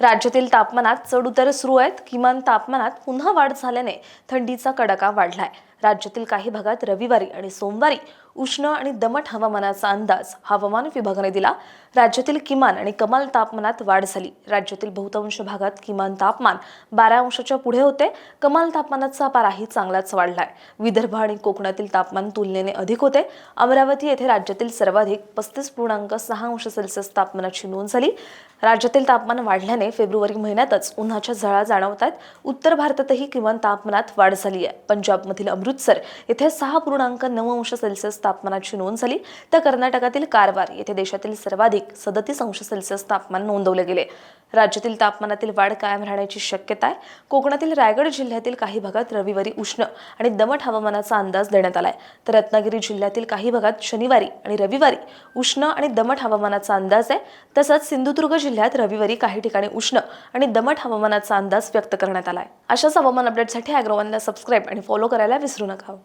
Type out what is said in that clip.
राज्यातील तापमानात चढ उतार सुरू आहेत. किमान तापमानात पुन्हा वाढ झाल्याने थंडीचा कडाका वाढलाय. राज्यातील काही भागात रविवारी आणि सोमवारी उष्ण आणि दमट हवामानाचा अंदाज हवामान विभागाने दिला. राज्यातील किमान आणि कमाल तापमानात वाढ झाली. राज्यातील बहुतांश भागात किमान तापमान बारा अंशाच्या पुढे होते. कमाल तापमानाचा पाराही चांगलाच वाढलाय. विदर्भ आणि कोकणातील तापमान तुलनेने अधिक होते. अमरावती येथे राज्यातील सर्वाधिक पस्तीस पूर्णांक सहा अंश सेल्सिअस तापमानाची नोंद झाली. राज्यातील तापमान वाढल्याने फेब्रुवारी महिन्यातच उन्हाच्या झळा जाणवत आहेत उत्तर भारतातही किमान तापमानात वाढ झाली आहे पंजाबमधील अमृतसर येथे सहा पूर्णांक नऊ अंश सेल्सिअस तापमानाची नोंद झाली तर कर्नाटकातील कारवार येथे देशातील सर्वाधिक सदतीस अंश सेल्सिअस तापमान नोंदवले गेले. राज्यातील तापमानातील वाढ कायम राहण्याची शक्यता आहे. कोकणातील रायगड जिल्ह्यातील काही भागात रविवारी उष्ण आणि दमट हवामानाचा अंदाज देण्यात आलाय. तर रत्नागिरी जिल्ह्यातील काही भागात शनिवारी आणि रविवारी उष्ण आणि दमट हवामानाचा अंदाज आहे. तसंच सिंधुदुर्ग जिल्ह्यात रविवारी काही ठिकाणी उष्ण आणि दमट हवामानाचा अंदाज व्यक्त करण्यात आलाय. अशाच हवामान अपडेटसाठी अॅग्रोवनला सबस्क्राईब आणि फॉलो करायला विसरू नका हो.